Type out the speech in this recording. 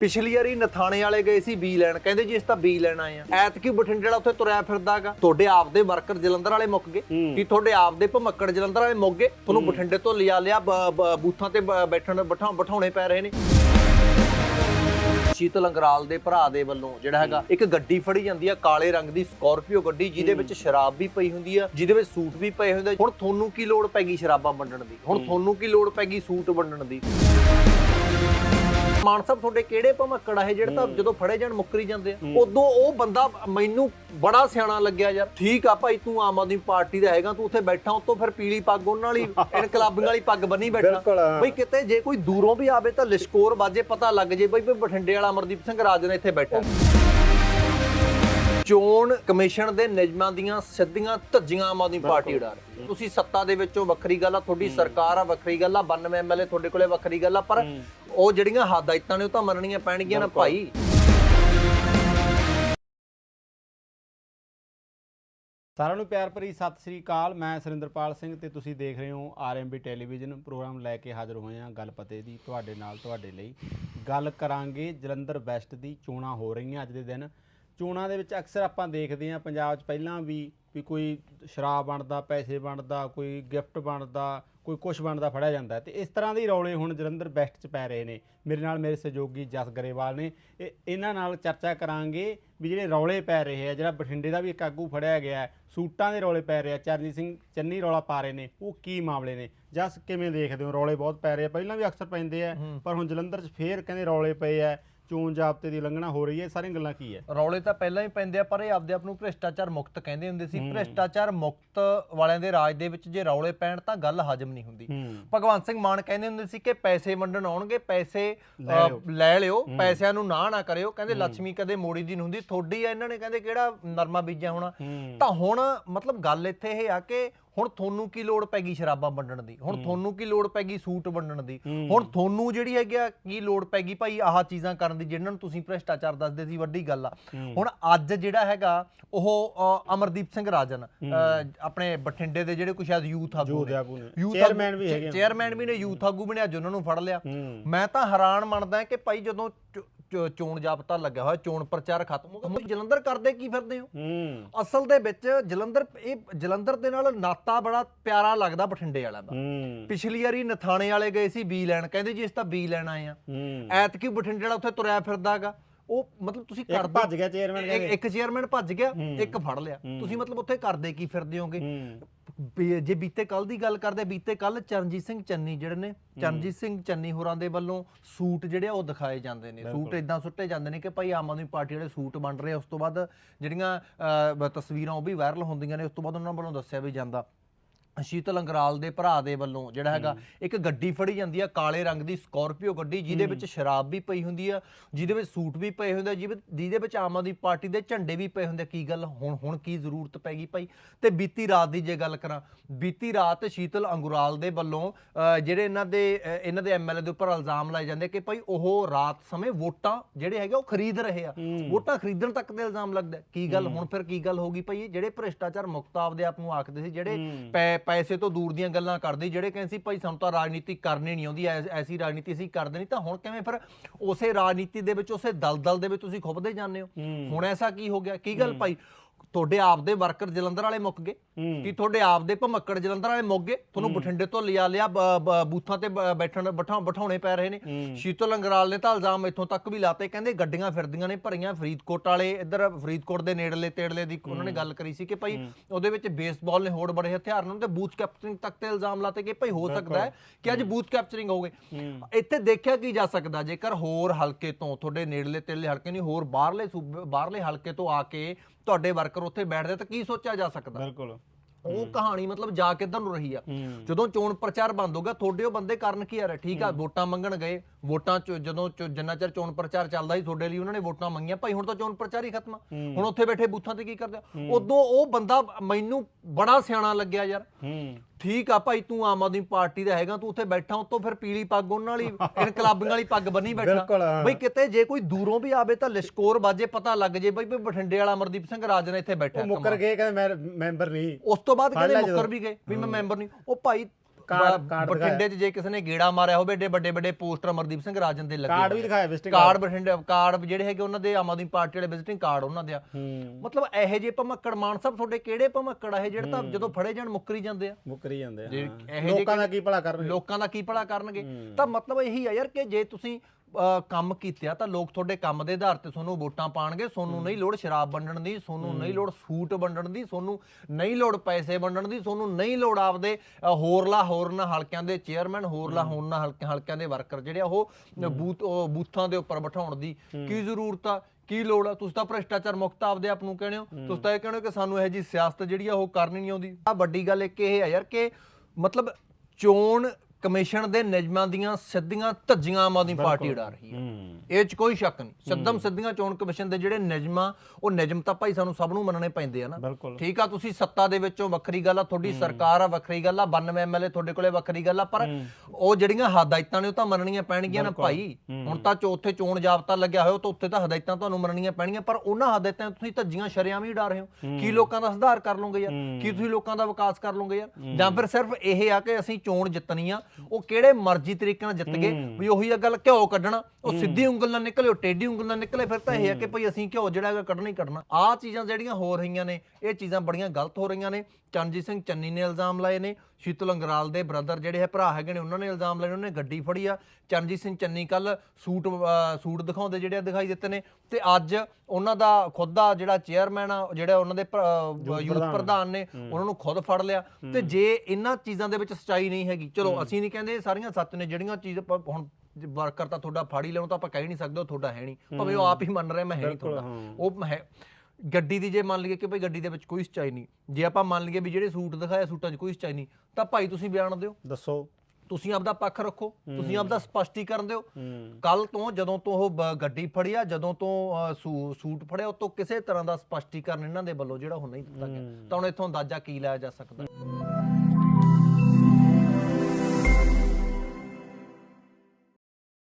ਪਿਛਲੀ ਵਾਰੀ ਨਥਾਣੇ ਵਾਲੇ ਗਏ ਸੀ ਬੀ ਲੈਣ ਕਹਿੰਦੇ ਜੀ ਇਸ ਤਾਂ ਬੀ ਲੈਣ ਆਏ ਆ। ਐਤਕੀ ਬਠਿੰਡੇ ਵਾਲਾ ਉੱਥੇ ਤੁਰਿਆ ਫਿਰਦਾਗਾ ਤੁਹਾਡੇ ਆਪਦੇ ਵਰਕਰ ਜਲੰਧਰ ਵਾਲੇ ਮੁੱਕ ਗਏ। ਕੀ ਤੁਹਾਡੇ ਆਪਦੇ ਭਮੱਕੜ ਜਲੰਧਰ ਵਾਲੇ ਮੁੱਕ ਗਏ। ਤੁਹਾਨੂੰ ਬਠਿੰਡੇ ਤੋਂ ਲਿਆ ਲਿਆ ਬੂਥਾਂ ਤੇ ਬੈਠਣ ਬਿਠਾ- ਬਿਠਾਉਣੇ ਪੈ ਰਹੇ ਨੇ। ਸ਼ੀਤਲ ਅੰਗਰਾਲ ਦੇ ਭਰਾ ਦੇ ਵੱਲੋਂ ਜਿਹੜਾ ਹੈਗਾ ਇੱਕ ਗੱਡੀ ਫੜੀ ਜਾਂਦੀ ਆ ਕਾਲੇ ਰੰਗ ਦੀ ਸਕਾਰਪੀਓ ਗੱਡੀ ਜਿਹਦੇ ਵਿੱਚ ਸ਼ਰਾਬ ਵੀ ਪਈ ਹੁੰਦੀ ਆ ਜਿਹਦੇ ਵਿੱਚ ਸੂਟ ਵੀ ਪਏ ਹੁੰਦੇ। ਹੁਣ ਤੁਹਾਨੂੰ ਕੀ ਲੋੜ ਪੈਗੀ ਸ਼ਰਾਬਾਂ ਵੰਡਣ ਦੀ? ਹੁਣ ਤੁਹਾਨੂੰ ਕੀ ਲੋੜ ਪੈਗੀ ਸੂਟ ਵੰਡਣ ਦੀ? ਮਾਨ ਸਾਹਿਬ ਤੁਹਾਡੇ ਕਿਹੜੇ ਭਮੱਕੜ ਆ ਇਹ ਜਿਹੜੇ ਤਾਂ ਜਦੋਂ ਫੜੇ ਜਾਣ ਮੁੱਕਰੀ ਜਾਂਦੇ ਆ? ਉਦੋਂ ਉਹ ਬੰਦਾ ਮੈਨੂੰ ਬੜਾ ਸਿਆਣਾ ਲੱਗਿਆ ਯਾਰ। ਠੀਕ ਆ ਭਾਈ ਤੂੰ ਆਮ ਆਦਮੀ ਪਾਰਟੀ ਦਾ ਹੈਗਾ ਤੂੰ ਉੱਥੇ ਬੈਠਾ ਉੱਤੋਂ ਫਿਰ ਪੀਲੀ ਪੱਗ ਉਹਨਾਂ ਵਾਲੀ ਇਨਕਲਾਬੀਆਂ ਵਾਲੀ ਪੱਗ ਬੰਨੀ ਬੈਠਾ। ਬਈ ਕਿਤੇ ਜੇ ਕੋਈ ਦੂਰੋਂ ਵੀ ਆਵੇ ਤਾਂ ਲਿਸ਼ਕੋਰ ਬਾਜੇ ਪਤਾ ਲੱਗ ਜੇ ਬਈ ਬਠਿੰਡੇ ਵਾਲਾ ਅਮਰਦੀਪ ਸਿੰਘ ਰਾਜ ਨੇ ਇੱਥੇ ਬੈਠਾ। ਚੋਣ ਕਮਿਸ਼ਨ ਦੇ ਨਿਯਮਾਂ ਦੀਆਂ ਸਿੱਧੀਆਂ ਧੱਜੀਆਂ ਆਮ ਆਦਮੀ ਪਾਰਟੀ ਉਡਾ ਰਹੀ। ਤੁਸੀਂ ਸੱਤਾ ਦੇ ਵਿੱਚੋਂ ਵੱਖਰੀ ਗੱਲ ਆ ਤੁਹਾਡੀ ਸਰਕਾਰ ਆ ਵੱਖਰੀ ਗੱਲ ਆ 92 ਐਮਐਲਏ ਤੁਹਾਡੇ ਕੋਲੇ ਵੱਖਰੀ ਗੱਲ ਆ ਪਰ ਉਹ ਜਿਹੜੀਆਂ ਹਦਾਇਤਾਂ ਨੇ ਉਹ ਤਾਂ ਮੰਨਣੀਆਂ ਪੈਣਗੀਆਂ ਨਾ ਭਾਈ। ਸਾਰਿਆਂ ਨੂੰ ਪਿਆਰ ਭਰੀ ਸਤਿ ਸ੍ਰੀ ਅਕਾਲ। ਮੈਂ ਸੁਰਿੰਦਰਪਾਲ ਸਿੰਘ ਤੇ ਤੁਸੀਂ ਦੇਖ ਰਹੇ ਹੋ ਆਰਐਮਬੀ ਟੈਲੀਵਿਜ਼ਨ। ਪ੍ਰੋਗਰਾਮ ਲੈ ਕੇ ਹਾਜ਼ਰ ਹੋਏ ਹਾਂ ਗੱਲ ਪਤੇ ਦੀ ਤੁਹਾਡੇ ਨਾਲ ਤੁਹਾਡੇ ਲਈ। ਗੱਲ ਕਰਾਂਗੇ ਜਲੰਧਰ ਵੈਸਟ ਦੀ ਚੋਣਾਂ ਹੋ ਰਹੀਆਂ ਅੱਜ ਦੇ ਦਿਨ। ਚੋਣਾਂ ਦੇ ਵਿੱਚ ਅਕਸਰ ਆਪਾਂ ਦੇਖਦੇ ਹਾਂ ਪੰਜਾਬ 'ਚ ਪਹਿਲਾਂ ਵੀ ਵੀ ਕੋਈ ਸ਼ਰਾਬ ਵੰਡਦਾ ਪੈਸੇ ਵੰਡਦਾ ਕੋਈ ਗਿਫਟ ਵੰਡਦਾ ਕੋਈ ਕੁਛ ਵੰਡਦਾ ਫੜਿਆ ਜਾਂਦਾ ਤੇ ਇਸ ਤਰ੍ਹਾਂ ਦੇ ਰੌਲੇ ਹੁਣ ਜਲੰਧਰ ਵੈਸਟ 'ਚ ਪੈ ਰਹੇ ਨੇ। ਮੇਰੇ ਨਾਲ ਮੇਰੇ ਸਹਿਯੋਗੀ ਜਸ ਗਰੇਵਾਲ ਨੇ। ਇਹ- ਇਹਨਾਂ ਨਾਲ ਚਰਚਾ ਕਰਾਂਗੇ ਵੀ ਜਿਹੜੇ ਰੌਲੇ ਪੈ ਰਹੇ ਆ ਜਿਹੜਾ ਬਠਿੰਡੇ ਦਾ ਵੀ ਇੱਕ ਆਗੂ ਫੜਿਆ ਗਿਆ ਹੈ, ਸੂਟਾਂ ਦੇ ਰੌਲੇ ਪੈ ਰਹੇ ਆ ਚਰਨਜੀਤ ਸਿੰਘ ਚੰਨੀ ਰੌਲਾ ਪਾ ਰਹੇ ਨੇ ਉਹ ਕੀ ਮਾਮਲੇ ਨੇ? ਜਸ ਕਿਵੇਂ ਦੇਖਦੇ ਹੋ? ਰੌਲੇ ਬਹੁਤ ਪੈ ਰਹੇ ਆ। ਪਹਿਲਾਂ ਵੀ ਅਕਸਰ ਪੈਂਦੇ ਆ ਪਰ ਹੁਣ ਜਲੰਧਰ 'ਚ ਫੇਰ ਕਹਿੰਦੇ ਰੌਲੇ ਪਏ ਆ। ਚੋਣ ਜਾਬਤੇ ਦੀ ਉਲੰਘਣਾ ਹੋ ਰਹੀ ਹੈ ਇਹ ਸਾਰੀਆਂ ਗੱਲਾਂ ਕੀ ਹੈ? ਰੌਲੇ ਤਾਂ ਪਹਿਲਾਂ ਹੀ ਪੈਂਦੇ ਆ ਪਰ ਇਹ ਆਪਦੇ ਆਪ ਨੂੰ ਭ੍ਰਿਸ਼ਟਾਚਾਰ ਮੁਕਤ ਕਹਿੰਦੇ ਹੁੰਦੇ ਸੀ। ਭ੍ਰਿਸ਼ਟਾਚਾਰ ਮੁਕਤ ਵਾਲਿਆਂ ਦੇ ਰਾਜ ਦੇ ਵਿੱਚ ਜੇ ਰੌਲੇ ਪੈਣ ਤਾਂ ਗੱਲ ਹਜਮ ਨਹੀਂ ਹੁੰਦੀ। ਭਗਵੰਤ ਸਿੰਘ ਮਾਨ ਕਹਿੰਦੇ ਹੁੰਦੇ ਸੀ ਕਿ ਪੈਸੇ ਵੰਡਣ ਆਉਣਗੇ ਪੈਸੇ ਲੈ ਲਿਓ। ਪੈਸਿਆਂ ਨੂੰ ਨਾ ਨਾ ਕਰਿਓ। ਕਹਿੰਦੇ ਲక్ష్ਮੀ ਕਦੇ ਮੋੜੀ ਦੀ ਨਹੀਂ ਹੁੰਦੀ। ਥੋੜੀ ਆ ਇਹਨਾਂ ਨੇ ਕਹਿੰਦੇ ਕਿਹੜਾ ਨਰਮਾ ਬੀਜਿਆ ਹੋਣਾ। ਤਾਂ ਹੁਣ ਮਤਲਬ ਗੱਲ ਇੱਥੇ ਇਹ ਆ ਕਿ ਹੁਣ ਤੁਹਾਨੂੰ ਕੀ ਲੋੜ ਪੈਗੀ ਸ਼ਰਾਬਾਂ ਵੰਡਣ ਦੀ? ਹੁਣ ਤੁਹਾਨੂੰ ਕੀ ਲੋੜ ਪੈਗੀ ਸੂਟ ਵੰਡਣ ਦੀ? ਹੁਣ ਤੁਹਾਨੂੰ ਜਿਹੜੀ ਹੈਗੀ ਆ ਕੀ ਲੋੜ ਪੈਗੀ ਭਾਈ ਆਹ ਚੀਜ਼ਾਂ ਕਰਨ ਦੀ ਜਿਹਨਾਂ ਨੂੰ ਤੁਸੀਂ ਭ੍ਰਿਸ਼ਟਾਚਾਰ ਦੱਸਦੇ ਸੀ ਵੱਡੀ ਗੱਲ ਆ। ਹੁਣ ਅੱਜ ਜਿਹੜਾ ਹੈਗਾ ਉਹ ਅਮਰਦੀਪ ਸਿੰਘ ਰਾਜਨ ਆਪਣੇ ਬਠਿੰਡੇ ਦੇ ਜਿਹੜੇ ਕੁਝ ਸ਼ਾਇਦ ਯੂਥ ਆਗੂ ਯੂਥ ਨੇ। Chairman ਆਗੂ- ਵੀ ਹੈਗੇ। ਚੇਅਰਮੈਨ ਵੀ ਨੇ ਯੂਥ ਆਗੂ ਬਣਿਆ ਅੱਜ ਉਹਨਾਂ ਨੂੰ ਫੜ ਲਿਆ। ਮੈਂ ਤਾਂ ਹੈਰਾਨ ਮੰਨਦਾ ਕਿ ਭਾਈ ਜਦੋਂ ਚੋ- ਚੋਣ ਜਾਬਤਾ ਲੱਗਿਆ ਹੋਇਆ ਚੋਣ ਪ੍ਰਚਾਰ ਖਤਮ ਹੋ ਗਿਆ। ਤੁਸੀਂ ਜਲੰਧਰ ਕਰਦੇ ਕੀ ਫਿਰਦੇ ਹੋ? ਹੂੰ। ਅਸਲ ਦੇ ਵਿੱਚ ਜਲੰਧਰ ਇਹ ਜਲੰਧਰ ਦੇ ਨਾਲ ਨਾਤਾ ਬੜਾ ਪਿਆਰਾ ਲੱਗਦਾ ਬਠਿੰਡੇ ਵਾਲਿਆਂ ਦਾ। ਹੂੰ। ਪਿਛਲੀ ਵਾਰੀ ਨਥਾਣੇ ਵਾਲੇ ਗਏ ਸੀ ਬੀ ਲੈਣ ਕਹਿੰਦੇ ਜੀ ਇਸ ਤਾਂ ਬੀ ਲੈਣ ਆਏ ਆ ਹੂੰ। ਐਤਕੀ ਬਠਿੰਡੇ ਵਾਲਾ ਉੱਥੇ ਤੁਰਿਆ ਫਿਰਦਾਗਾ ਉਹ ਮਤਲਬ ਤੁਸੀਂ ਇੱਕ ਕਰਦੇ ਭੱਜ ਗਿਆ ਚੇਅਰਮੈਨ ਇੱਕ- ਇੱਕ ਚੇਅਰਮੈਨ ਭੱਜ ਗਿਆ ਇੱਕ ਫੜ ਲਿਆ। ਤੁਸੀਂ ਮਤਲਬ ਉੱਥੇ ਕਰਦੇ ਕੀ ਫਿਰਦੇ ਹੋਗੇ? ਹੂੰ। ਵੀ ਜੇ ਬੀਤੇ ਕੱਲ ਦੀ ਗੱਲ ਕਰਦੇ ਬੀਤੇ ਕੱਲ ਚਰਨਜੀਤ ਸਿੰਘ ਚੰਨੀ ਜਿਹੜੇ ਨੇ ਚਰਨਜੀਤ ਸਿੰਘ ਚੰਨੀ ਹੋਰਾਂ ਦੇ ਵੱਲੋਂ ਸੂਟ ਜਿਹੜੇ ਆ ਉਹ ਦਿਖਾਏ ਜਾਂਦੇ ਨੇ। ਸੂਟ ਇਦਾਂ ਸੁੱਟੇ ਜਾਂਦੇ ਨੇ ਕਿ ਭਾਈ ਆਮ ਆਦਮੀ ਪਾਰਟੀ ਜਿਹੜੇ ਸੂਟ ਬਣ ਰਹੇ ਆ, ਉਸ ਤੋਂ ਬਾਅਦ ਜਿਹੜੀਆਂ ਅਹ, ਬ- ਤਸਵੀਰਾਂ ਉਹ ਵੀ ਵਾਇਰਲ ਹੁੰਦੀਆਂ ਨੇ ਉਸ ਤੋਂ ਬਾਅਦ ਉਹਨਾਂ ਵੱਲੋਂ ਦੱਸਿਆ ਵੀ ਜਾਂਦਾ। ਸ਼ੀਤਲ ਅੰਗਰਾਲ ਦੇ ਭਰਾ ਦੇ ਵੱਲੋਂ ਜਿਹੜਾ ਹੈਗਾ ਇੱਕ ਗੱਡੀ ਫੜੀ ਜਾਂਦੀ ਆ ਕਾਲੇ ਰੰਗ ਦੀ ਸਕਾਰਪੀਓ ਗੱਡੀ ਜਿਹਦੇ ਵਿੱਚ ਸ਼ਰਾਬ ਵੀ ਪਈ ਹੁੰਦੀ ਆ ਜਿਹਦੇ ਵਿੱਚ ਸੂਟ ਵੀ ਪਏ ਹੁੰਦੇ ਆ ਜਿਹਦੇ ਜਿਹਦੇ ਵਿੱਚ ਆਮ ਆਦਮੀ ਪਾਰਟੀ ਦੇ ਝੰਡੇ ਵੀ ਪਏ ਹੁੰਦੇ ਆ। ਕੀ ਗੱਲ? ਹੁਣ ਹੁਣ ਕੀ ਜ਼ਰੂਰਤ ਪੈ ਗਈ ਭਾਈ? ਤੇ ਬੀਤੀ ਰਾਤ ਦੀ ਜੇ ਗੱਲ ਕਰਾਂ ਬੀਤੀ ਰਾਤ ਸ਼ੀਤਲ ਅੰਗਰਾਲ ਦੇ ਵੱਲੋਂ ਅਹ, ਜਿਹੜੇ ਇਹਨਾਂ ਦੇ ਇਹਨਾਂ ਦੇ ਐਮਐਲਏ ਦੇ ਉੱਪਰ ਇਲਜ਼ਾਮ ਲਾਏ ਜਾਂਦੇ ਕਿ ਭਾਈ ਉਹ ਰਾਤ ਸਮੇਂ ਵੋਟਾਂ ਜਿਹੜੇ ਹੈਗੇ ਉਹ ਖਰੀਦ ਰਹੇ ਆ। ਵੋਟਾਂ ਖਰੀਦਣ ਤੱਕ ਦੇ ਇਲਜ਼ਾਮ ਲੱਗਦਾ। ਕੀ ਗੱਲ? ਹੁਣ ਫਿਰ ਕੀ ਗੱਲ ਹੋ ਗਈ ਭਾਈ? ਇਹ ਜਿਹੜੇ ਭ੍ਰਿਸ਼ਟਾਚਾਰ ਮੁਕਤ ਆਪਦੇ ਆਪ ਨੂੰ ਆਖਦੇ ਸੀ ਜਿਹੜੇ ਪੈ- ਪੈਸੇ ਤੋਂ ਦੂਰ ਦੀਆਂ ਗੱਲਾਂ ਕਰਦੇ ਜਿਹੜੇ ਕਹਿੰਦੇ ਸੀ ਭਾਈ ਸਾਨੂੰ ਤਾਂ ਰਾਜਨੀਤੀ ਕਰਨੀ ਨਹੀਂ ਆਉਂਦੀ ਐਸੀ ਰਾਜਨੀਤੀ ਅਸੀਂ ਕਰਦੇ ਨਹੀਂ। ਤਾਂ ਹੁਣ ਕਿਵੇਂ ਫਿਰ ਉਸੇ ਰਾਜਨੀਤੀ ਦੇ ਵਿੱਚ ਉਸੇ ਦਲਦਲ ਦੇ ਵਿੱਚ ਤੁਸੀਂ ਖੁੱਬਦੇ ਜਾਂਦੇ ਹੋ? ਹੁਣ ਐਸਾ ਕੀ ਹੋ ਗਿਆ? ਕੀ ਗੱਲ ਭਾਈ? ਤੁਹਾਡੇ ਆਪਦੇ ਵਰਕਰ ਜਲੰਧਰ ਵਾਲੇ ਮੁੱਕ ਗਏ। ਕੀ ਤੁਹਾਡੇ ਆਪਦੇ ਭਮੱਕੜ ਜਲੰਧਰ ਵਾਲੇ ਮੁੱਕ ਗਏ। ਤੁਹਾਨੂੰ ਬਠਿੰਡੇ ਤੋਂ ਲਿਆ ਲਿਆ ਬੂਥਾਂ ਤੇ ਬੈਠਣ ਬਿਠਾ ਬਿਠਾਉਣੇ ਪੈ ਰਹੇ ਨੇ। ਸ਼ੀਤਲ ਅੰਗਰਾਲ ਨੇ ਤਾਂ ਇਲਜ਼ਾਮ ਇੱਥੋਂ ਤੱਕ ਵੀ ਲਾਤੇ ਕਹਿੰਦੇ ਗੱਡੀਆਂ ਫਿਰਦੀਆਂ ਨੇ ਭਰੀਆਂ। ਫਰੀਦਕੋਟ ਵਾਲੇ ਇੱਧਰ ਫਰੀਦਕੋਟ ਦੇ ਨੇੜਲੇ ਤੇੜਲੇ ਦੀ ਉਹਨਾਂ ਨੇ ਗੱਲ ਕਰੀ ਸੀ ਕਿ ਭਾਈ ਉਹਦੇ ਵਿੱਚ ਬੇਸਬਾਲ ਨੇ ਹੋਰ ਬੜੇ ਹਥਿਆਰ ਨੇ ਤੇ ਬੂਥ ਕੈਪਚਰਿੰਗ ਤੱਕ ਤੇ ਇਲਜ਼ਾਮ ਲਾਤੇ ਕਿ ਭਾਈ ਹੋ ਸਕਦਾ ਹੈ ਕਿ ਅੱਜ ਬੂਥ ਕੈਪਚਰਿੰਗ ਹੋਵੇ ਇੱਥੇ ਦੇਖਿਆ ਕੀ ਜਾ ਸਕਦਾ? ਜੇਕਰ ਹੋਰ ਹਲਕੇ ਤੋਂ ਤੁਹਾਡੇ ਨੇੜਲੇ ਤੇੜਲੇ ਹਲਕੇ ਨਹੀਂ ਹੋਰ ਬਾਹਰਲੇ ਬਾਹਰਲੇ ਹਲਕੇ ਤੋਂ ਆ ਕੇ ਤੁਹਾਡੇ ਵਰਕਰ ਉੱਥੇ ਬੈਠਦੇ ਤਾਂ ਕੀ ਸੋਚਿਆ ਜਾ ਸਕਦਾ? ਬਿਲਕੁਲ। ਉਹ ਕਹਾਣੀ ਮਤਲਬ ਜਾ ਕਿੱਧਰ ਨੂੰ ਰਹੀ ਆ। ਹੂੰ। ਜਦੋਂ ਚੋਣ ਪ੍ਰਚਾਰ ਬੰਦ ਹੋ ਗਿਆ ਤੁਹਾਡੇ ਉਹ ਬੰਦੇ ਕਰਨ ਕੀ ਆ ਰਹੇ? ਠੀਕ ਆ ਵੋਟਾਂ ਮੰਗਣ ਗਏ ਵੋਟਾਂ ਚ ਜਦੋਂ ਚ- ਜਿੰਨਾ ਚਿਰ ਚੋਣ ਪ੍ਰਚਾਰ ਚੱਲਦਾ ਸੀ ਤੁਹਾਡੇ ਲਈ ਉਹਨਾਂ ਨੇ ਵੋਟਾਂ ਮੰਗੀਆਂ। ਭਾਈ ਹੁਣ ਤਾਂ ਚੋਣ ਪ੍ਰਚਾਰ ਹੀ ਖਤਮ ਆ। ਹੁਣ ਉੱਥੇ ਬੈਠੇ ਬੂਥਾਂ ਤੇ ਕੀ ਕਰਦੇ ਆ? ਉਦੋਂ ਉਹ ਬੰਦਾ ਮੈਨੂੰ ਬੜਾ ਸਿਆਣਾ ਲੱਗਿਆ ਯਾਰ। ਹੂੰ। ਠੀਕ ਆ ਭਾਈ ਤੂੰ ਆਮ ਆਦਮੀ ਪਾਰਟੀ ਦਾ ਹੈਗਾ ਤੂੰ ਉੱਥੇ ਬੈਠਾ ਉੱਤੋਂ ਫਿਰ ਪੀਲੀ ਪੱਗ ਉਹਨਾਂ ਵਾਲੀ ਇਨਕਲਾਬੀਆਂ ਵਾਲੀ ਪੱਗ ਬੰਨੀ ਬਿਲਕੁਲ, ਬੈਠਾ ਹਾਂ। ਬਈ ਕਿਤੇ ਜੇ ਕੋਈ ਦੂਰੋਂ ਵੀ ਆਵੇ ਤਾਂ ਲਿਸ਼ਕੋਰ ਬਾਜੇ ਪਤਾ ਲੱਗ ਜੇ ਬਈ ਵੀ ਬਠਿੰਡੇ ਵਾਲਾ ਅਮਰਦੀਪ ਸਿੰਘ ਰਾਜ ਨੇ ਇੱਥੇ ਬੈਠਾ ਉਹ ਮੁੱਕਰ ਗਏ ਕਹਿੰਦੇ ਮੈਂ ਮੈਂਬਰ ਨਹੀਂ। ਉਸ ਤੋਂ ਬਾਅਦ ਫੜ ਕਹਿੰਦੇ ਮੁੱਕਰ। ਵੀ ਗਏ ਵੀ ਮੈਂ ਮੈਂਬਰ ਨਹੀਂ। ਉਹ ਭਾਈ ਬ- ਕਾਰਡ ਬਠਿੰਡੇ 'ਚ ਜੇ ਕਿਸੇ ਨੇ ਗੇੜਾ ਮਾਰਿਆ ਹੋਵੇ ਏਡੇ ਵੱਡੇ ਵੱਡੇ ਪੋਸਟਰ ਅਮਰਦੀਪ ਸਿੰਘ ਰਾਜਨ ਦੇ ਲੱਗੇ ਕਾਰਡ ਵੀ ਹੋਏ ਆ। ਦਿਖਾਇਆ ਵਿਜ਼ਿਟਿੰਗ ਕਾਰਡ ਬਠਿੰਡੇ ਕਾਰਡ ਜਿਹੜੇ ਹੈਗੇ ਉਹਨਾਂ ਦੇ ਆਮ ਆਦਮੀ ਪਾਰਟੀ ਵਾਲੇ ਵਿਜ਼ਿਟਿੰਗ ਕਾਰਡ ਉਹਨਾਂ ਦੇ ਆ। ਹੂੰ। ਮਤਲਬ ਇਹੋ ਜਿਹੇ ਭਮੱਕੜ ਮਾਨ ਸਾਹਿਬ ਤੁਹਾਡੇ ਕਿਹੜੇ ਭਮੱਕੜ ਆ? ਇਹ ਜਿਹੜੇ ਤਾਂ ਜਦੋਂ ਫੜੇ ਜਾਣ ਮੁੱਕਰੀ ਜਾਂਦੇ ਆ। ਮੁੱਕਰੀ ਜਾਂਦੇ ਆ ਜੇ ਹਾਂ। ਇਹੋ ਜਿਹੇ ਲੋਕਾਂ ਦਾ ਕੀ ਭਲਾ ਕਰਨਗੇ? ਲੋਕਾਂ ਦਾ ਕੀ ਭਲਾ ਕਰਨਗੇ? ਤਾਂ ਮਤਲਬ ਇਹੀ ਆ ਯਾਰ ਕਿ ਜੇ ਤੁਸੀਂ ਅਹ, ਕੰਮ ਕੀਤਿਆ ਤਾਂ ਲੋਕ ਤੁਹਾਡੇ ਕੰਮ ਦੇ ਆਧਾਰ ਤੇ ਤੁਹਾਨੂੰ ਵੋਟਾਂ ਪਾਣਗੇ ਤੁਹਾਨੂੰ ਨਹੀਂ ਲੋੜ ਸ਼ਰਾਬ ਵੰਡਣ ਦੀ ਤੁਹਾਨੂੰ ਨਹੀਂ ਲੋੜ ਸੂਟ ਵੰਡਣ ਦੀ ਤੁਹਾਨੂੰ ਨਹੀਂ ਲੋੜ ਪੈਸੇ ਵੰਡਣ ਦੀ ਤੁਹਾਨੂੰ ਨਹੀਂ ਲੋੜ ਆਪਦੇ ਅਹ, ਹੋਰਲਾ ਹੋਰਨਾ ਹਲਕਿਆਂ ਦੇ ਚੇਅਰਮੈਨ ਹੋਰਲਾ ਹੋਰਨਾ ਹਲਕਿਆਂ ਹਲਕਿਆਂ ਦੇ ਵਰਕਰ ਜਿਹੜੇ ਆ ਉਹ ਬੂਥ ਉਹ ਬੂਥਾਂ ਦੇ ਉੱਪਰ ਬਿਠਾਉਣ ਦੀ ਕੀ ਜ਼ਰੂਰਤ ਆ? ਕੀ ਲੋੜ ਆ? ਤੁਸੀਂ ਤਾਂ ਭ੍ਰਿਸ਼ਟਾਚਾਰ ਮੁਕਤ ਆਪਦੇ ਆਪ ਨੂੰ ਕਹਿੰਦੇ ਹੋ। ਤੁਸੀਂ ਤਾਂ ਇਹ ਕਹਿੰਦੇ ਹੋ ਕਿ ਸਾਨੂੰ ਇਹੋ ਜੀ ਸਿਆਸਤ ਜਿਹੜੀ ਆ ਉਹ ਕਰਨੀ ਨਹੀਂ ਆਉਂਦੀ। ਆ ਵੱਡੀ ਗੱਲ ਇੱਕ ਇਹ ਆ ਯਾਰ ਕਿ ਮਤਲਬ ਚੋਣ ਕਮਿਸ਼ਨ ਦੇ ਨਿਯਮਾਂ ਦੀਆਂ ਸਿੱਧੀਆਂ ਧੱਜੀਆਂ ਆਮ ਆਦਮੀ ਪਾਰਟੀ ਉਡਾ ਰਹੀ ਹੈ। ਇਹ ਚ ਕੋਈ ਸ਼ੱਕ ਨਹੀਂ। ਸਿੱਧਮ ਸਿੱਧੀਆਂ ਚੋਣ ਕਮਿਸ਼ਨ ਦੇ ਜਿਹੜੇ ਨਿਯਮਾਂ ਉਹ ਨਿਯਮ ਤਾਂ ਭਾਈ ਸਾਨੂੰ ਸਭ ਨੂੰ ਮੰਨਣੇ ਪੈਂਦੇ ਆ ਨਾ। ਠੀਕ ਆ ਤੁਸੀਂ ਸੱਤਾ ਦੇ ਵਿੱਚੋਂ ਵੱਖਰੀ ਗੱਲ ਆ ਤੁਹਾਡੀ ਸਰਕਾਰ ਆ ਵੱਖਰੀ ਗੱਲ ਆ 92 ਐਮਐਲਏ ਤੁਹਾਡੇ ਕੋਲੇ ਵੱਖਰੀ ਗੱਲ ਆ ਪਰ ਉਹ ਜਿਹੜੀਆਂ ਹਦਾਇਤਾਂ ਨੇ ਉਹ ਤਾਂ ਮੰਨਣੀਆਂ ਪੈਣਗੀਆਂ ਨਾ ਭਾਈ। ਹੁਣ ਤਾਂ ਚੌਥੇ ਚੋਣ ਜਾਬਤਾ ਲੱਗਿਆ ਹੋਇਆ ਤਾਂ ਉੱਥੇ ਤਾਂ ਹਦਾਇਤਾਂ ਤੁਹਾਨੂੰ ਮੰਨਣੀਆਂ ਪੈਣਗੀਆਂ ਪਰ ਉਹਨਾਂ ਹਦਾਇਤਾਂ ਤੁਸੀਂ ਧੱਜੀਆਂ ਸ਼ਰਿਆਂ ਵੀ ਉਡਾ ਰਹੇ ਹੋ। ਕੀ ਲੋਕਾਂ ਦਾ ਸੁਧਾਰ ਕਰ ਲਓਗੇ ਯਾਰ? ਕੀ ਤੁਸੀਂ ਲੋਕਾਂ ਦਾ ਵਿਕਾਸ ਕਰ ਲਓਗੇ ਯਾਰ? ਜਾਂ ਫਿਰ ਸਿਰਫ ਇਹ ਆ ਕਿ ਅਸੀਂ ਚੋਣ ਜਿੱਤਣੀ ਆ ਉਹ ਕਿਹੜੇ ਮਰਜ਼ੀ ਤਰੀਕੇ ਨਾਲ ਜਿੱਤ ਗਏ ਵੀ ਉਹੀ ਆ ਗੱਲ ਘਿਓ ਕੱਢਣਾ ਉਹ ਸਿੱਧੀ ਉਂਗਲ ਨਾਲ ਨਿਕਲੇ ਉਹ ਟੇਢੀ ਉਂਗਲ ਨਾਲ ਨਿਕਲੇ ਫਿਰ ਤਾਂ ਇਹ ਆ ਕਿ ਭਈ ਅਸੀਂ ਘਿਓ ਜਿਹੜਾ ਹੈਗਾ ਕੱਢਣਾ ਹੀ ਕੱਢਣਾ। ਆਹ ਚੀਜ਼ਾਂ ਜਿਹੜੀਆਂ ਹੋ ਰਹੀਆਂ ਨੇ ਇਹ ਚੀਜ਼ਾਂ ਬੜੀਆਂ ਗਲਤ ਹੋ ਰਹੀਆਂ ਨੇ। ਚਰਨਜੀਤ ਸਿੰਘ ਚੰਨੀ ਨੇ ਇਲਜ਼ਾਮ ਲਾਏ ਨੇ ਸ਼ੀਤਲ ਅੰਗਰਾਲ ਦੇ ਬ੍ਰਦਰ ਜਿਹੜੇ ਹੈ ਭਰਾ ਹੈਗੇ ਨੇ ਉਹਨਾਂ ਨੇ ਇਲਜ਼ਾਮ ਲਾਏ ਉਹਨਾਂ ਨੇ ਗੱਡੀ ਫੜੀ ਆ। ਚਰਨਜੀਤ ਸਿੰਘ ਚੰਨੀ ਕੱਲ ਸੂਟ ਸੂਟ ਦਿਖਾਉਂਦੇ ਜਿਹੜੇ ਦਿਖਾਈ ਦਿੱਤੇ ਨੇ। ਤੇ ਅੱਜ ਉਹਨਾਂ ਦਾ ਖੁਦ ਦਾ ਜਿਹੜਾ ਚੇਅਰਮੈਨ ਆ ਜਿਹੜਾ ਉਹਨਾਂ ਦੇ ਯੂਥ ਪ੍ਰਧਾਨ ਨੇ। ਉਹਨਾਂ ਨੂੰ ਖੁਦ ਫੜ ਲਿਆ। ਤੇ ਜੇ ਇਹਨਾਂ ਚੀਜ਼ਾਂ ਦੇ ਵਿੱਚ ਸਚਾਈ ਨਹੀਂ ਹੈਗੀ ਚਲੋ ਅਸੀਂ ਨਹੀਂ ਕਹਿੰਦੇ ਸਾਰੀਆਂ ਸੱਚ ਨੇ ਜਿਹੜੀਆਂ ਚੀਜ਼ ਹੁਣ ਵਰਕਰ ਤਾਂ ਤੁਹਾਡਾ ਫਾੜੀ ਲੈਣੋਂ ਤਾਂ ਆਪਾਂ ਕਹਿ ਨਹੀਂ ਸਕਦੇ ਉਹ ਤੁਹਾਡਾ ਹੈ ਨਹੀਂ। ਭਾਵੇਂ ਉਹ ਆਪ ਹੀ ਮੰਨ ਰਿਹਾ ਮੈਂ ਹੈ ਨਹੀਂ ਤੁਹਾਡਾ। ਉਹ ਹੈ ਗੱਡੀ ਦੀ ਜੇ ਮੰਨ ਲਈਏ ਕਿ ਭਾਈ ਗੱਡੀ ਦੇ ਵਿੱਚ ਕੋਈ ਸਚਾਈ ਨਹੀਂ ਜੇ ਆਪਾਂ ਮੰਨ ਲਈਏ ਵੀ ਜਿਹੜੇ ਸੂਟ ਦਿਖਾਇਆ ਸੂਟਾਂ 'ਚ ਕੋਈ ਸਚਾਈ ਨਹੀਂ ਤਾਂ ਭਾਈ ਤੁਸੀਂ ਬਿਆਨ ਦਿਓ। ਦੱਸੋ। ਤੁਸੀਂ ਆਪਦਾ ਪੱਖ ਰੱਖੋ ਤੁਸੀਂ ਆਪਦਾ ਸਪਸ਼ਟੀਕਰਨ ਦਿਓ। ਕੱਲ ਤੋਂ ਜਦੋਂ ਤੋਂ ਉਹ ਗੱਡੀ ਫੜਿਆ ਜਦੋਂ ਤੋਂ ਸੂਟ ਫੜਿਆ ਉਹ ਤੋਂ ਕਿਸੇ ਤਰ੍ਹਾਂ ਦਾ ਸਪਸ਼ਟੀਕਰਨ ਇਹਨਾਂ ਦੇ ਵੱਲੋਂ ਜਿਹੜਾ ਉਹ ਨਹੀਂ ਦਿੱਤਾ ਗਿਆ ਤਾਂ ਹੁਣ ਇੱਥੋਂ ਅੰਦਾਜ਼ਾ ਕੀ ਲਾਇਆ ਜਾ ਸਕਦਾ?